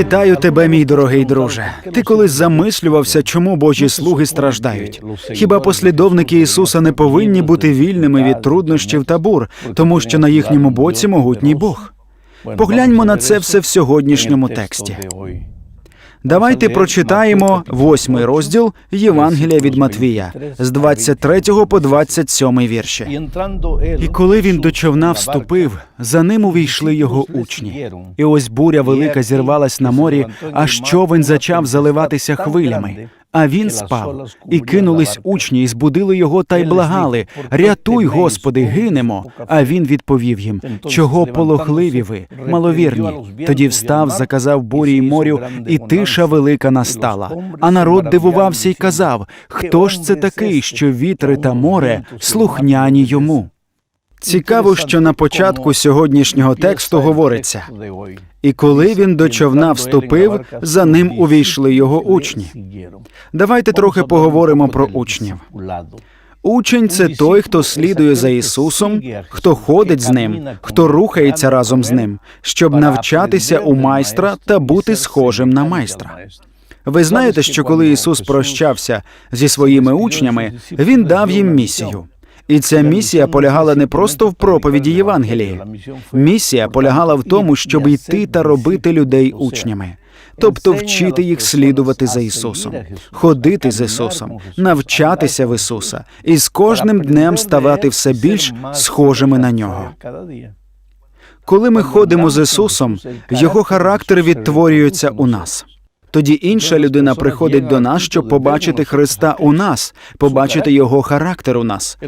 Вітаю тебе, мій дорогий друже. Ти колись замислювався, чому Божі слуги страждають? Хіба послідовники Ісуса не повинні бути вільними від труднощів та бур, тому що на їхньому боці могутній Бог? Погляньмо на це все в сьогоднішньому тексті. Давайте прочитаємо восьмий розділ Євангелія від Матвія з 23 по 27 вірші. І коли він до човна вступив, за ним увійшли його учні. І ось буря велика зірвалась на морі, аж човен зачав заливатися хвилями. А він спав, і кинулись учні, і збудили його та й благали: Рятуй, Господи, гинемо. А він відповів їм: Чого полохливі ви, маловірні? Тоді встав, заказав бурі й морю, і тиша велика настала. А народ дивувався й казав: Хто ж це такий, що вітри та море слухняні йому? Цікаво, що на початку сьогоднішнього тексту говориться. І коли він до човна вступив, за ним увійшли його учні. Давайте трохи поговоримо про учнів. Учень це той, хто слідує за Ісусом, хто ходить з ним, хто рухається разом з ним, щоб навчатися у майстра та бути схожим на майстра. Ви знаєте, що коли Ісус прощався зі своїми учнями, Він дав їм місію. І ця місія полягала не просто в проповіді Євангелії. Місія полягала в тому, щоб йти та робити людей учнями, тобто вчити їх слідувати за Ісусом, ходити з Ісусом, навчатися в Ісуса і з кожним днем ставати все більш схожими на нього. Коли ми ходимо з Ісусом, Його характер відтворюється у нас. Тоді інша людина приходить до нас, щоб побачити Христа у нас, побачити його характер у нас.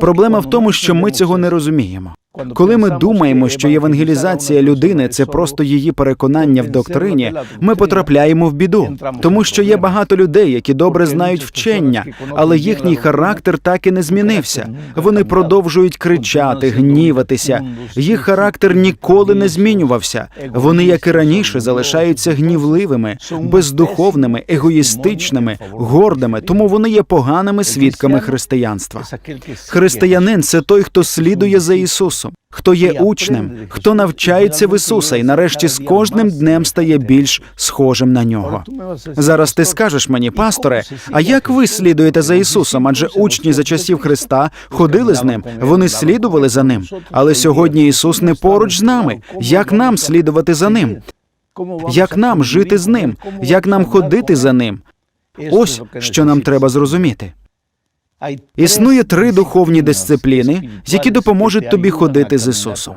Проблема в тому, що ми цього не розуміємо. Коли ми думаємо, що євангелізація людини це просто її переконання в доктрині, ми потрапляємо в біду, тому що є багато людей, які добре знають вчення, але їхній характер так і не змінився. Вони продовжують кричати, гніватися. Їх характер ніколи не змінювався. Вони, як і раніше, залишаються гнівливими, бездуховними, егоїстичними, гордими, тому вони є поганими свідками християнства. Християнин це той, хто слідує за Ісусом, хто є учнем, хто навчається в Ісуса і нарешті з кожним днем стає більш схожим на нього. Зараз ти скажеш мені, пасторе, а як ви слідуєте за Ісусом? Адже учні за часів Христа ходили з ним, вони слідували за ним. Але сьогодні Ісус не поруч з нами. Як нам слідувати за ним? Як нам жити з ним? Як нам ходити за ним? Ось що нам треба зрозуміти. Існує три духовні дисципліни, які допоможуть тобі ходити з Ісусом.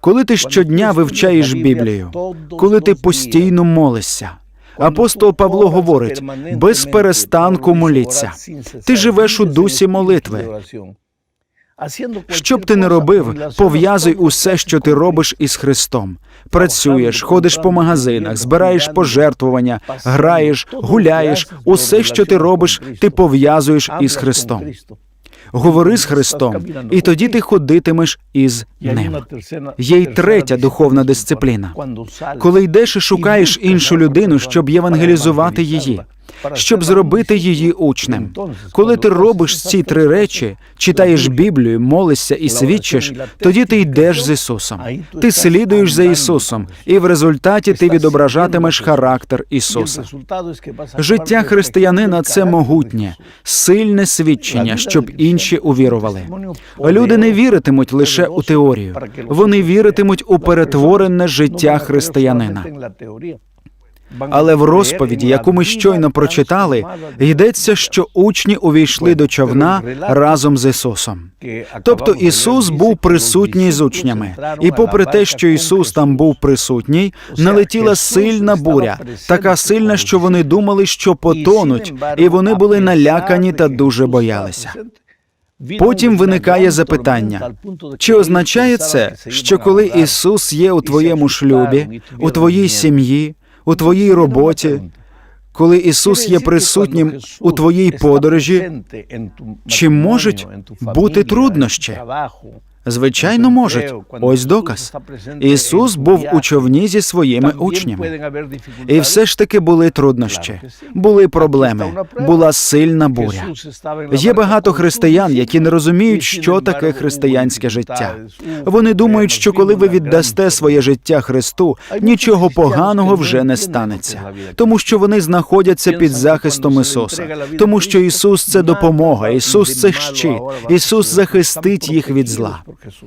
Коли ти щодня вивчаєш Біблію, коли ти постійно молишся. Апостол Павло говорить: без перестанку моліться. Ти живеш у дусі молитви. Що б ти не робив, пов'язуй усе, що ти робиш із Христом. Працюєш, ходиш по магазинах, збираєш пожертвування, граєш, гуляєш. Усе, що ти робиш, ти пов'язуєш із Христом. Говори з Христом, і тоді ти ходитимеш із ним. Є й третя духовна дисципліна. Коли йдеш і шукаєш іншу людину, щоб євангелізувати її, щоб зробити її учнем. Коли ти робиш ці три речі, читаєш Біблію, молишся і свідчиш, тоді ти йдеш з Ісусом. Ти слідуєш за Ісусом, і в результаті ти відображатимеш характер Ісуса. Життя християнина це могутнє, сильне свідчення, щоб інші увірували. Люди не віритимуть лише у теорію, вони віритимуть у перетворене життя християнина. Але в розповіді, яку ми щойно прочитали, йдеться, що учні увійшли до човна разом з Ісусом. Тобто Ісус був присутній з учнями, і попри те, що Ісус там був присутній, налетіла сильна буря, така сильна, що вони думали, що потонуть, і вони були налякані та дуже боялися. Потім виникає запитання: чи означає це, що коли Ісус є у твоєму шлюбі, у твоїй сім'ї, у твоїй роботі, коли Ісус є присутнім у твоїй подорожі, чи можуть бути труднощі? Звичайно, можуть. Ось доказ. Ісус був у човні зі своїми учнями. І все ж таки були труднощі, були проблеми, була сильна буря. Є багато християн, які не розуміють, що таке християнське життя. Вони думають, що коли ви віддасте своє життя Христу, нічого поганого вже не станеться, тому що вони знаходяться під захистом Ісуса, тому що Ісус це допомога, Ісус це щит, Ісус захистить їх від зла.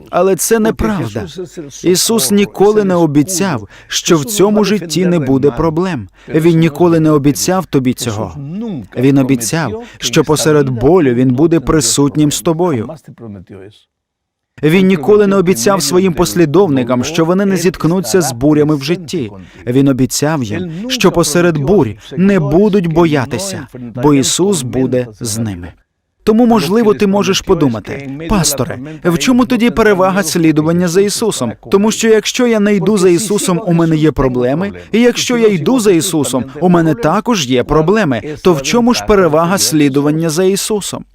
Але це неправда. Ісус ніколи не обіцяв, що в цьому житті не буде проблем. Він ніколи не обіцяв тобі цього. Він обіцяв, що посеред болю він буде присутнім з тобою. Він ніколи не обіцяв своїм послідовникам, що вони не зіткнуться з бурями в житті. Він обіцяв їм, що посеред бурь не будуть боятися, бо Ісус буде з ними. Тому, можливо, ти можеш подумати, пасторе, в чому тоді перевага слідування за Ісусом? Тому що якщо я не йду за Ісусом, у мене є проблеми, і якщо я йду за Ісусом, у мене також є проблеми. То в чому ж перевага слідування за Ісусом?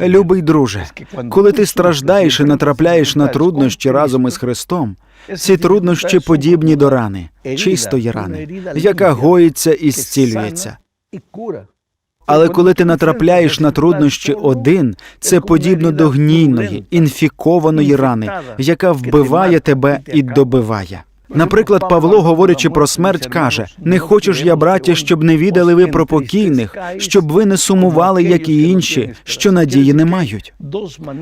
Любий друже, коли ти страждаєш і натрапляєш на труднощі разом із Христом, ці труднощі подібні до рани, чистої рани, яка гоїться і зцілюється. Але коли ти натрапляєш на труднощі один, це подібно до гнійної, інфікованої рани, яка вбиває тебе і добиває. Наприклад, Павло, говорячи про смерть, каже: не хочу ж я, браття, щоб не відали ви про покійних, щоб ви не сумували, як і інші, що надії не мають.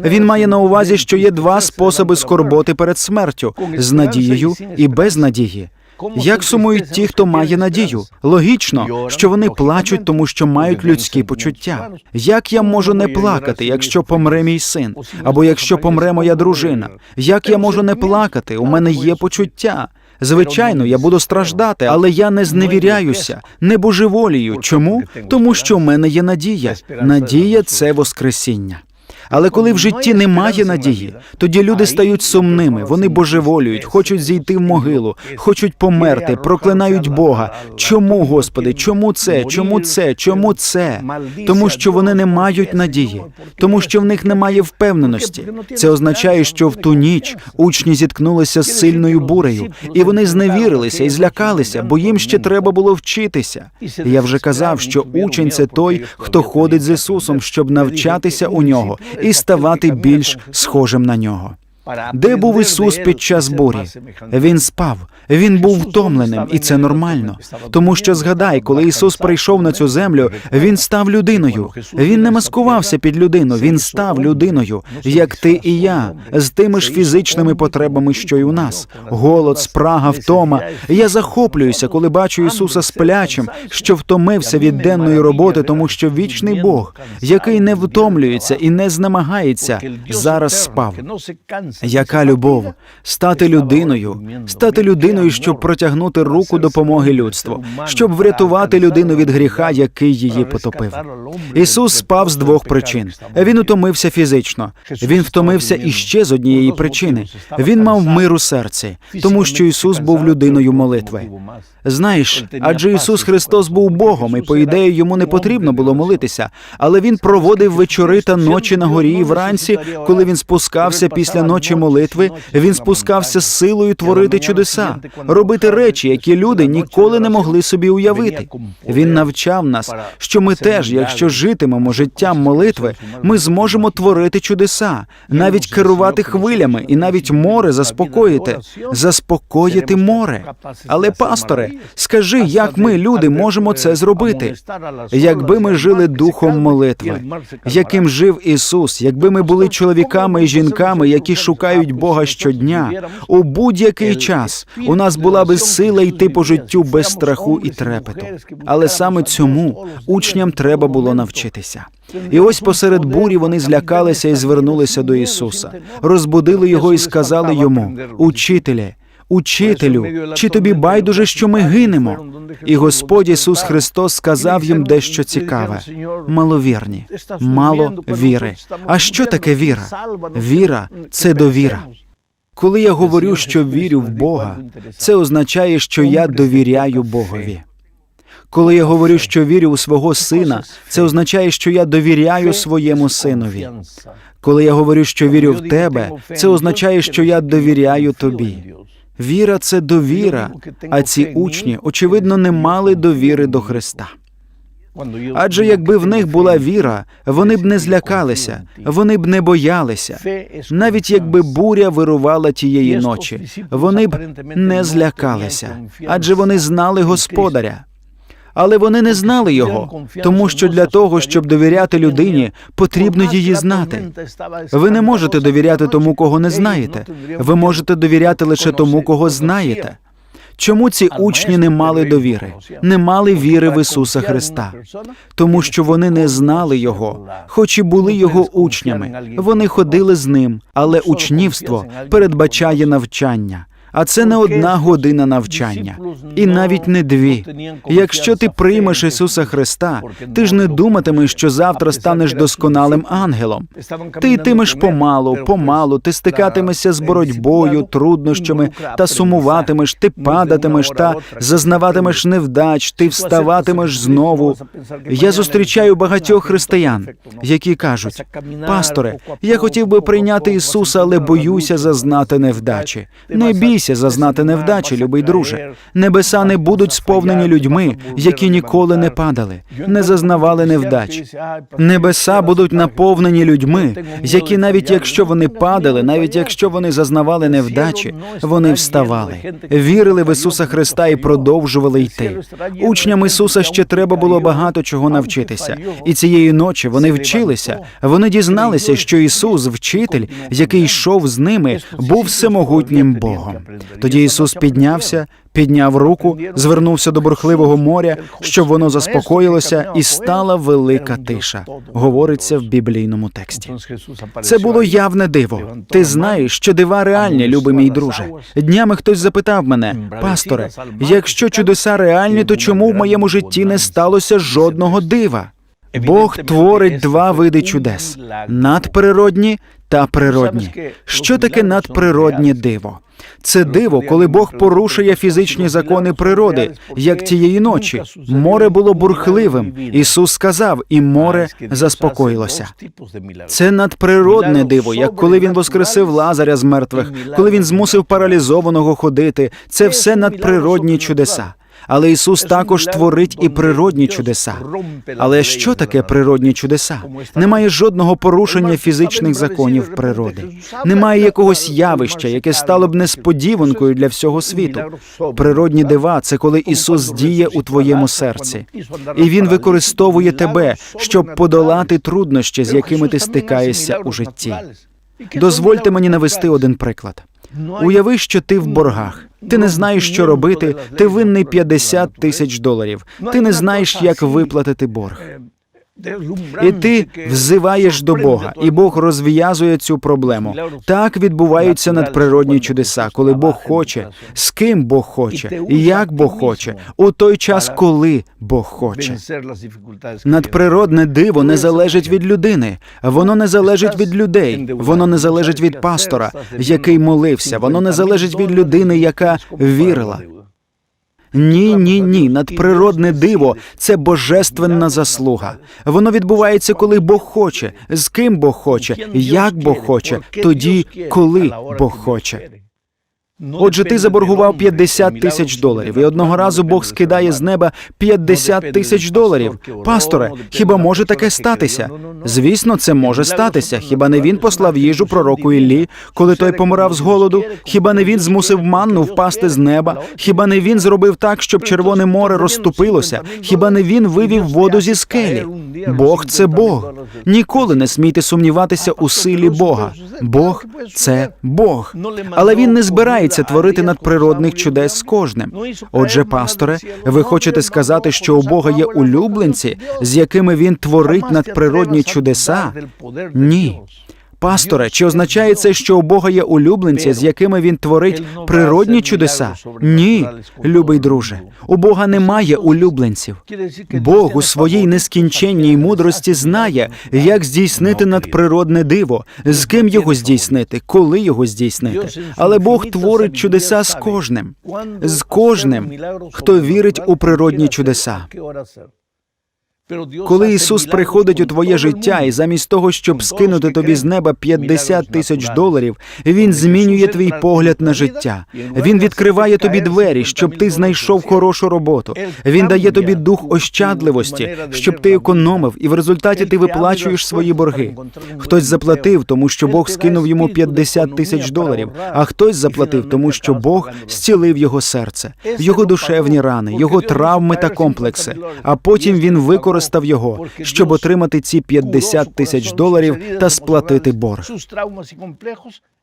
Він має на увазі, що є два способи скорботи перед смертю з надією і без надії. Як сумують ті, хто має надію? Логічно, що вони плачуть, тому що мають людські почуття. Як я можу не плакати, якщо помре мій син, або якщо помре моя дружина? Як я можу не плакати? У мене є почуття. Звичайно, я буду страждати, але я не зневіряюся, не божеволію. Чому? Тому що в мене є надія. Надія це воскресіння. Але коли в житті немає надії, тоді люди стають сумними, вони божеволюють, хочуть зійти в могилу, хочуть померти, проклинають Бога. Чому, Господи, чому це? Чому це? Чому це? Тому що вони не мають надії, тому що в них немає впевненості. Це означає, що в ту ніч учні зіткнулися з сильною бурею, і вони зневірилися і злякалися, бо їм ще треба було вчитися. Я вже казав, що учень це той, хто ходить з Ісусом, щоб навчатися у нього і ставати більш схожим на нього. Де був Ісус під час бурі? Він спав, він був втомленим, і це нормально. Тому що згадай, коли Ісус прийшов на цю землю, він став людиною. Він не маскувався під людину, він став людиною, як ти і я, з тими ж фізичними потребами, що й у нас. Голод, спрага, втома. Я захоплююся, коли бачу Ісуса сплячим, що втомився від денної роботи, тому що вічний Бог, який не втомлюється і не знемагається, зараз спав. Яка любов стати людиною, стати людиною, щоб протягнути руку допомоги людству, щоб врятувати людину від гріха, який її потопив. Ісус спав з двох причин. Він утомився фізично. Він втомився іще з однієї причини. Він мав мир у серці, тому що Ісус був людиною молитви. Знаєш, адже Ісус Христос був Богом, і по ідеї йому не потрібно було молитися, але він проводив вечори та ночі на горі і вранці, коли він спускався після ночі молитви, він спускався з силою творити чудеса, робити речі, які люди ніколи не могли собі уявити. Він навчав нас, що ми теж, якщо житимемо життям молитви, ми зможемо творити чудеса, навіть керувати хвилями і навіть море заспокоїти, заспокоїти море. Але, пасторе, скажи, як ми, люди, можемо це зробити? Якби ми жили духом молитви, яким жив Ісус, якби ми були чоловіками і жінками, які шукають Бога щодня, у будь-який час у нас була би сила йти по життю без страху і трепету. Але саме цьому учням треба було навчитися. І ось посеред бурі вони злякалися і звернулися до Ісуса, розбудили його і сказали йому: Учителе, Учителю, чи тобі байдуже, що ми гинемо? І Господь Ісус Христос сказав їм дещо цікаве: маловірні, мало віри. А що таке віра? Віра це довіра. Коли я говорю, що вірю в Бога, це означає, що я довіряю Богові. Коли я говорю, що вірю у свого сина, це означає, що я довіряю своєму синові. Коли я говорю, що вірю в тебе, це означає, що я довіряю тобі. Віра це довіра, а ці учні, очевидно, не мали довіри до Христа. Адже якби в них була віра, вони б не злякалися, вони б не боялися. Навіть якби буря вирувала тієї ночі, вони б не злякалися, адже вони знали господаря. Але вони не знали його, тому що для того, щоб довіряти людині, потрібно її знати. Ви не можете довіряти тому, кого не знаєте. Ви можете довіряти лише тому, кого знаєте. Чому ці учні не мали довіри, не мали віри в Ісуса Христа? Тому що вони не знали Його, хоч і були Його учнями. Вони ходили з ним, але учнівство передбачає навчання. А це не одна година навчання, і навіть не дві. Якщо ти приймеш Ісуса Христа, ти ж не думатимеш, що завтра станеш досконалим ангелом. Ти йтимеш помалу, помалу, ти стикатимешся з боротьбою, труднощами та сумуватимеш, ти падатимеш та зазнаватимеш невдач, ти вставатимеш знову. Я зустрічаю багатьох християн, які кажуть: пасторе, я хотів би прийняти Ісуса, але боюся зазнати невдачі. Не бійся зазнати невдачі, любий друже. Небеса не будуть сповнені людьми, які ніколи не падали, не зазнавали невдач. Небеса будуть наповнені людьми, які навіть якщо вони падали, навіть якщо вони зазнавали невдачі, вони вставали, вірили в Ісуса Христа і продовжували йти. Учням Ісуса ще треба було багато чого навчитися, і цієї ночі вони вчилися. Вони дізналися, що Ісус, вчитель, який йшов з ними, був всемогутнім Богом. Тоді Ісус піднявся, підняв руку, звернувся до бурхливого моря, щоб воно заспокоїлося, і стала велика тиша. Говориться в біблійному тексті. Це було явне диво. Ти знаєш, що дива реальні, любий мій друже. Днями хтось запитав мене, пасторе, якщо чудеса реальні, то чому в моєму житті не сталося жодного дива? Бог творить два види чудес: надприродні та природні. Що таке надприроднє диво? Це диво, коли Бог порушує фізичні закони природи, як тієї ночі. Море було бурхливим. Ісус сказав, і море заспокоїлося. Це надприродне диво, як коли він воскресив Лазаря з мертвих, коли він змусив паралізованого ходити. Це все надприродні чудеса. Але Ісус також творить і природні чудеса. Але що таке природні чудеса? Немає жодного порушення фізичних законів природи. Немає якогось явища, яке стало б несподіванкою для всього світу. Природні дива це коли Ісус діє у твоєму серці, і Він використовує тебе, щоб подолати труднощі, з якими ти стикаєшся у житті. Дозвольте мені навести один приклад. Уяви, що ти в боргах. Ти не знаєш, що робити. Ти винний 50 тисяч доларів. Ти не знаєш, як виплатити борг. І ти взиваєш до Бога, і Бог розв'язує цю проблему. Так відбуваються надприродні чудеса, коли Бог хоче, з ким Бог хоче, як Бог хоче, у той час, коли Бог хоче. Надприродне диво не залежить від людини, воно не залежить від людей, воно не залежить від пастора, який молився, воно не залежить від людини, яка вірила. Ні, ні, ні. Надприродне диво це божественна заслуга. Воно відбувається, коли Бог хоче, з ким Бог хоче, як Бог хоче, тоді, коли Бог хоче. Отже, ти заборгував 50 тисяч доларів, і одного разу Бог скидає з неба 50 тисяч доларів. Пасторе, хіба може таке статися? Звісно, це може статися. Хіба не він послав їжу пророку Іллі, коли той помирав з голоду? Хіба не він змусив манну впасти з неба? Хіба не він зробив так, щоб Червоне море розступилося? Хіба не він вивів воду зі скелі? Бог це Бог. Ніколи не смійте сумніватися у силі Бога. Бог це Бог. Але він не збирається творити надприродних чудес з кожним. Отже, пасторе, ви хочете сказати, що у Бога є улюбленці, з якими він творить надприродні чудеса? Ні. Пасторе, чи означає це, що у Бога є улюбленці, з якими він творить природні чудеса? Ні, любий друже. У Бога немає улюбленців. Бог у своїй нескінченній мудрості знає, як здійснити надприродне диво, з ким його здійснити, коли його здійснити. Але Бог творить чудеса з кожним, з кожним, хто вірить у природні чудеса. Коли Ісус приходить у твоє життя, і замість того, щоб скинути тобі з неба 50 тисяч доларів, Він змінює твій погляд на життя. Він відкриває тобі двері, щоб ти знайшов хорошу роботу. Він дає тобі дух ощадливості, щоб ти економив, і в результаті ти виплачуєш свої борги. Хтось заплатив, тому що Бог скинув йому 50 тисяч доларів, а хтось заплатив, тому що Бог зцілив його серце, його душевні рани, його травми та комплекси. А потім він використав його, щоб отримати ці 50 тисяч доларів та сплатити борг.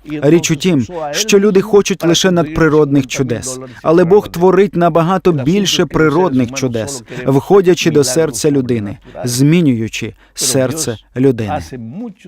Річ у тім, що люди хочуть лише надприродних чудес, але Бог творить набагато більше природних чудес, входячи до серця людини, змінюючи серце людини.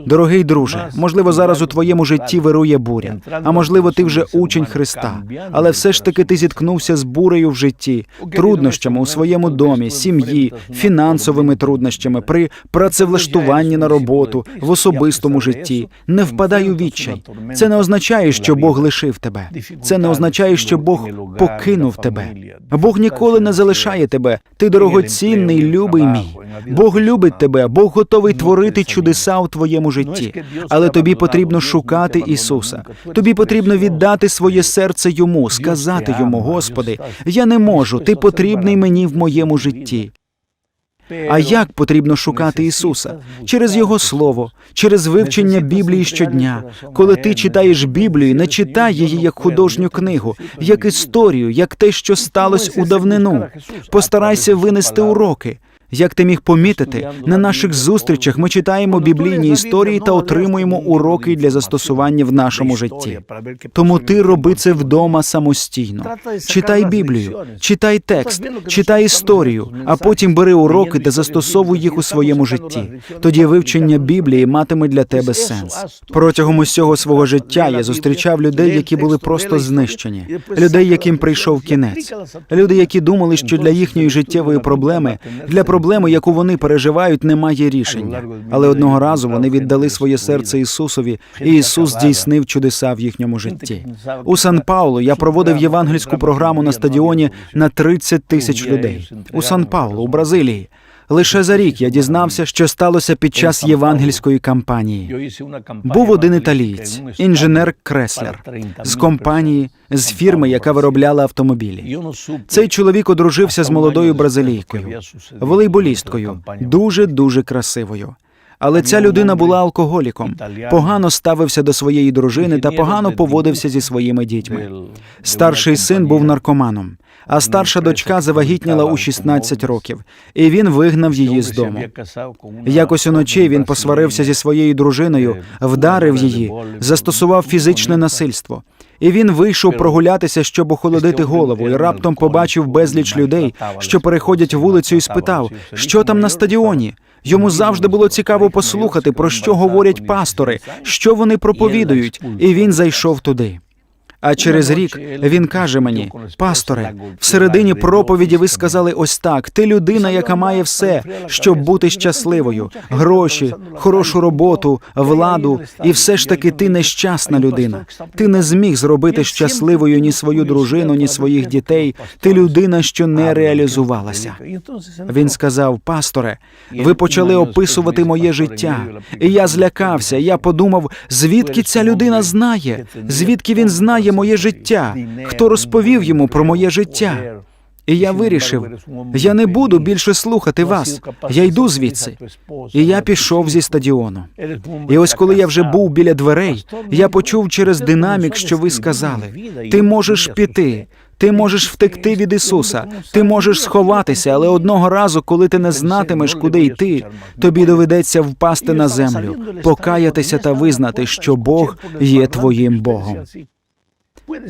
Дорогий друже, можливо, зараз у твоєму житті вирує буря, а можливо, ти вже учень Христа, але все ж таки ти зіткнувся з бурею в житті, труднощами у своєму домі, сім'ї, фінансовими труднощами при працевлаштуванні на роботу, в особистому житті. Не впадай у відчай. Це не означає, що Бог лишив тебе. Це не означає, що Бог покинув тебе. Бог ніколи не залишає тебе. Ти дорогоцінний, любий мій. Бог любить тебе, Бог готовий творити чудеса у твоєму житті. Але тобі потрібно шукати Ісуса. Тобі потрібно віддати своє серце йому, сказати йому, Господи, я не можу, ти потрібний мені в моєму житті. А як потрібно шукати Ісуса? Через Його Слово, через вивчення Біблії щодня. Коли ти читаєш Біблію, не читай її як художню книгу, як історію, як те, що сталося у давнину. Постарайся винести уроки. Як ти міг помітити, на наших зустрічах ми читаємо біблійні історії та отримуємо уроки для застосування в нашому житті. Тому ти роби це вдома самостійно. Читай Біблію, читай текст, читай історію, а потім бери уроки та застосовуй їх у своєму житті. Тоді вивчення Біблії матиме для тебе сенс. Протягом усього свого життя я зустрічав людей, які були просто знищені, людей, яким прийшов кінець, люди, які думали, що для їхньої життєвої проблеми, для проблеми, яку вони переживають, немає рішення. Але одного разу вони віддали своє серце Ісусові, і Ісус здійснив чудеса в їхньому житті. У Сан Паулу я проводив євангельську програму на стадіоні на 30 тисяч людей. У Сан Паулу, у Бразилії. Лише за рік я дізнався, що сталося під час євангельської кампанії. Був один італієць, інженер Креслер з компанії, з фірми, яка виробляла автомобілі. Цей чоловік одружився з молодою бразилійкою, волейболісткою, дуже дуже красивою. Але ця людина була алкоголіком, погано ставився до своєї дружини та погано поводився зі своїми дітьми. Старший син був наркоманом, а старша дочка завагітніла у 16 років, і він вигнав її з дому. Якось уночі він посварився зі своєю дружиною, вдарив її, застосував фізичне насильство. І він вийшов прогулятися, щоб охолодити голову, і раптом побачив безліч людей, що переходять вулицю, і спитав, що там на стадіоні. Йому завжди було цікаво послухати, про що говорять пастори, що вони проповідують, і він зайшов туди. А через рік він каже мені, пасторе, в середині проповіді ви сказали ось так: ти людина, яка має все, щоб бути щасливою, гроші, хорошу роботу, владу, і все ж таки ти нещасна людина. Ти не зміг зробити щасливою ні свою дружину, ні своїх дітей. Ти людина, що не реалізувалася. Він сказав, пасторе, ви почали описувати моє життя, і я злякався. Я подумав, звідки ця людина знає, звідки він знає моє життя, хто розповів йому про моє життя. І я вирішив, я не буду більше слухати вас. Я йду звідси. І я пішов зі стадіону. І ось коли я вже був біля дверей, я почув через динамік, що ви сказали: ти можеш піти. Ти можеш втекти від Ісуса, ти можеш сховатися, але одного разу, коли ти не знатимеш, куди йти, тобі доведеться впасти на землю, покаятися та визнати, що Бог є твоїм Богом.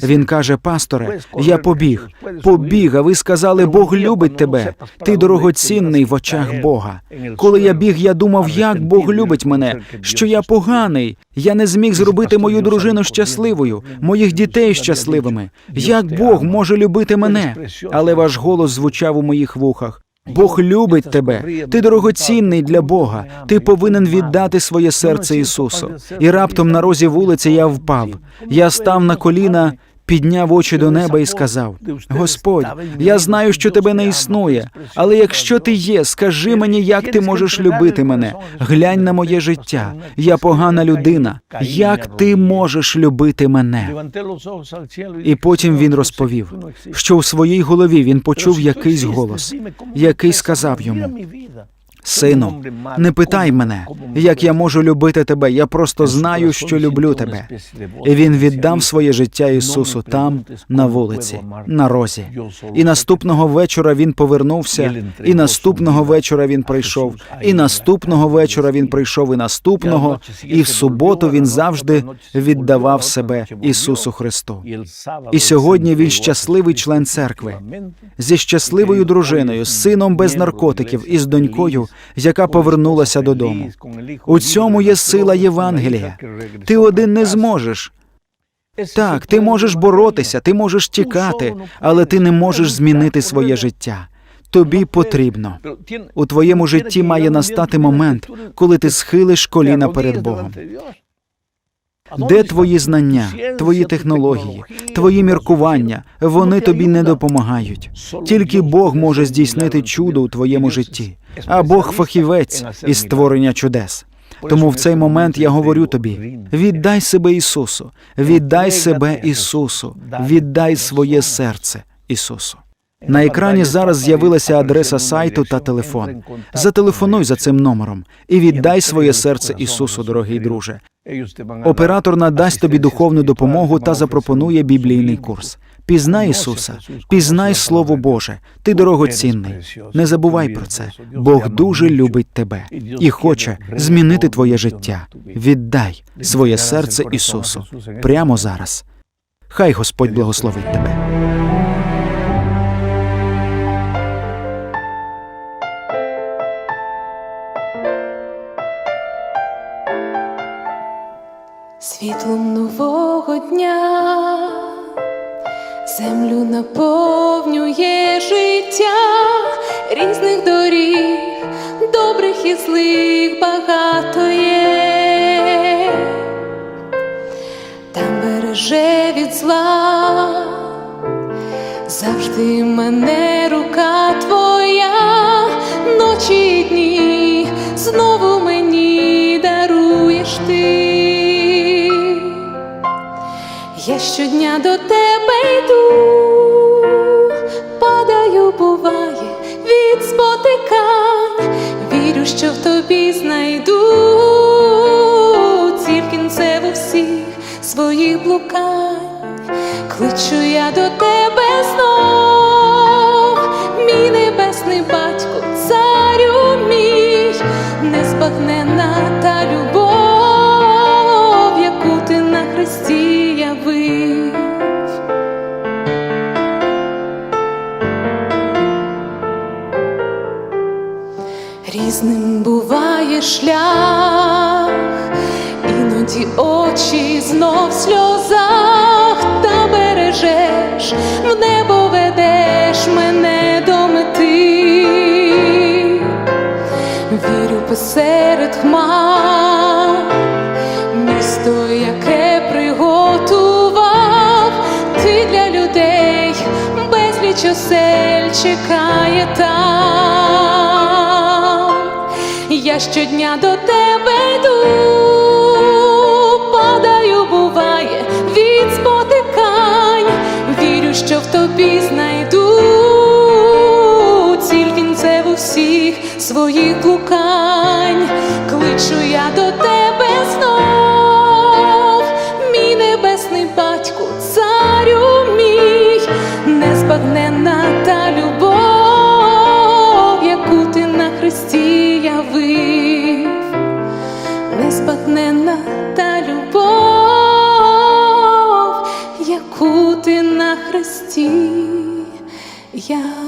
Він каже, пасторе, я побіг, побіг, а ви сказали, Бог любить тебе. Ти дорогоцінний в очах Бога. Коли я біг, я думав, як Бог любить мене, що я поганий. Я не зміг зробити мою дружину щасливою, моїх дітей щасливими. Як Бог може любити мене? Але ваш голос звучав у моїх вухах. Бог любить тебе. Ти дорогоцінний для Бога. Ти повинен віддати своє серце Ісусу. І раптом на розі вулиці я впав. Я став на коліна, підняв очі до неба і сказав: Господь, я знаю, що тебе не існує, але якщо ти є, скажи мені, як ти можеш любити мене. Глянь на моє життя. Я погана людина. Як ти можеш любити мене? І потім він розповів, що в своїй голові він почув якийсь голос, який сказав йому: Сину, не питай мене, як я можу любити тебе. Я просто знаю, що люблю тебе. І він віддав своє життя Ісусу там, на вулиці, на розі. І наступного вечора він повернувся, і наступного вечора він прийшов, і наступного вечора він прийшов, і наступного, і в суботу він завжди віддавав себе Ісусу Христу. І сьогодні він щасливий член церкви зі щасливою дружиною, з сином без наркотиків і з донькою, яка повернулася додому. У цьому є сила Євангелія. Ти один не зможеш. Так, ти можеш боротися, ти можеш тікати, але ти не можеш змінити своє життя. Тобі потрібно. У твоєму житті має настати момент, коли ти схилиш коліна перед Богом. Де твої знання, твої технології, твої міркування? Вони тобі не допомагають. Тільки Бог може здійснити чудо у твоєму житті, а Бог фахівець із створення чудес. Тому в цей момент я говорю тобі: віддай себе Ісусу, віддай себе Ісусу, віддай своє серце Ісусу. На екрані зараз з'явилася адреса сайту та телефон. Зателефонуй за цим номером і віддай своє серце Ісусу, дорогий друже. Оператор надасть тобі духовну допомогу та запропонує біблійний курс. Пізнай Ісуса, пізнай Слово Боже. Ти дорогоцінний. Не забувай про це. Бог дуже любить тебе і хоче змінити твоє життя. Віддай своє серце Ісусу прямо зараз. Хай Господь благословить тебе. Світлом нового дня землю наповнює життя різних доріг, добрих і злих багато є, там береже від зла, завжди мене рука твоя, ночі й дні знову мені даруєш ти. Я щодня до тебе блукань, кличу я до тебе Щодня до тебе йду, падаю, буває від спотикань, вірю, що в тобі знайду. Ціль кінцеву всіх своїх блукань, незбагненна та любов, яку ти на хресті явив.